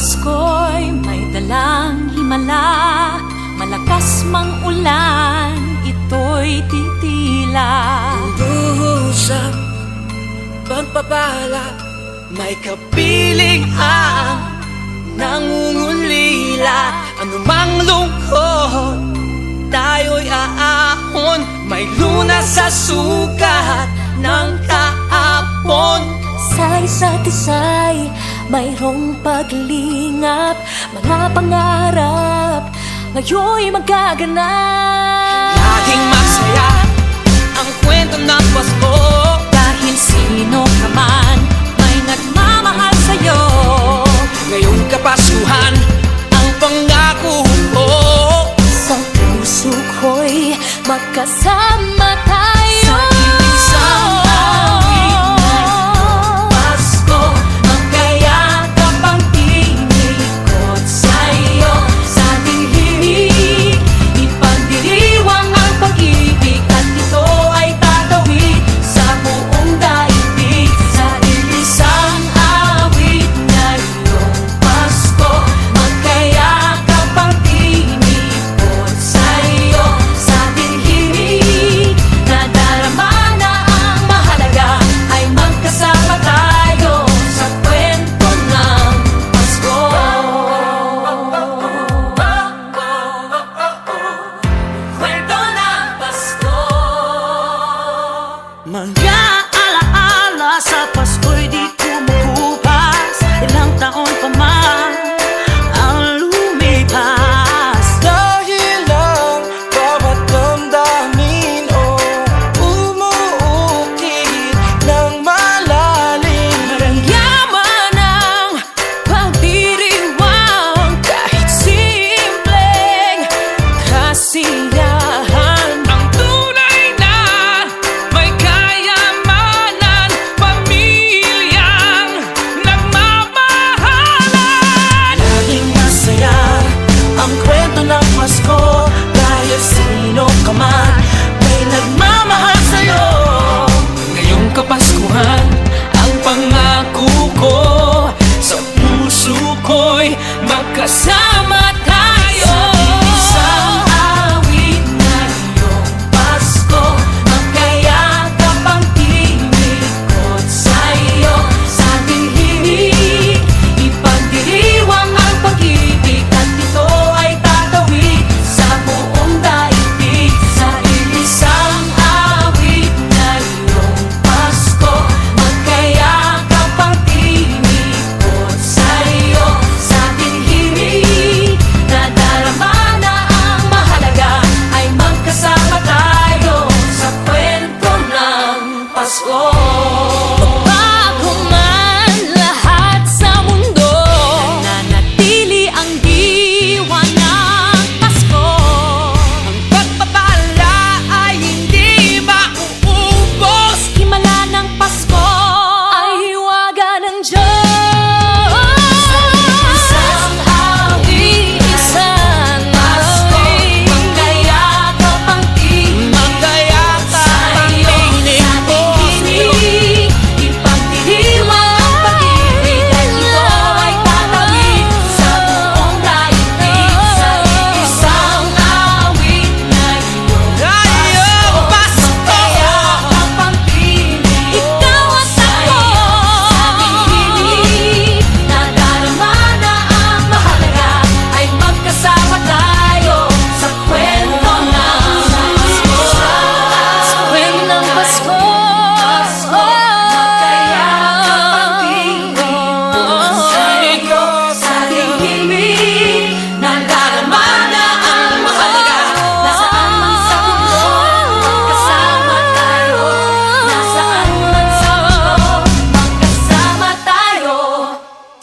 Pasko'y may dalang himala. Malakas mang ulan, ito'y titila. Luhusap, pagpapala May kapiling ang nangungulila. Anumang lungkot, tayo'y aahon May lunas sa sukat ng kaapon. Sa isa't isa'y mayroong paglingap Mga pangarap ngayon'y magaganap. Laging masaya ang kwento ng Pasko. Dahil sino ka man Mga alaala sa Pasko'y di kumukupas Ilang taon pa man suko'y magkasama tayo slow.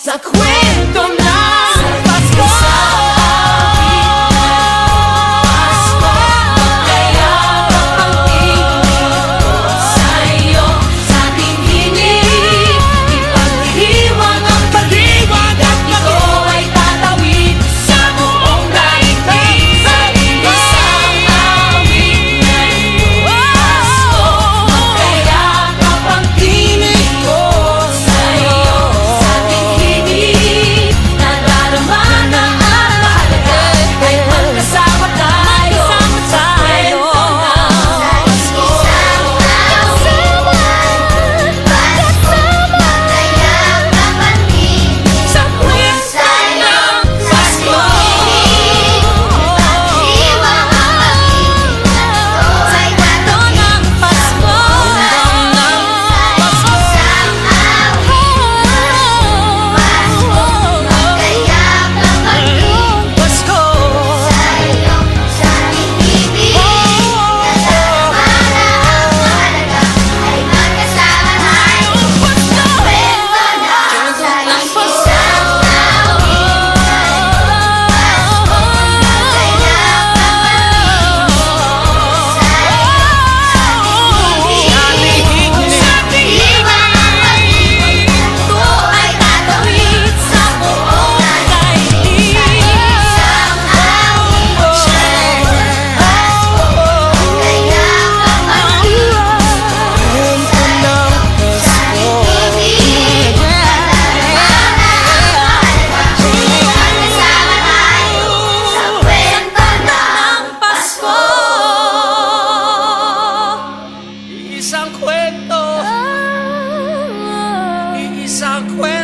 Za I'll quit.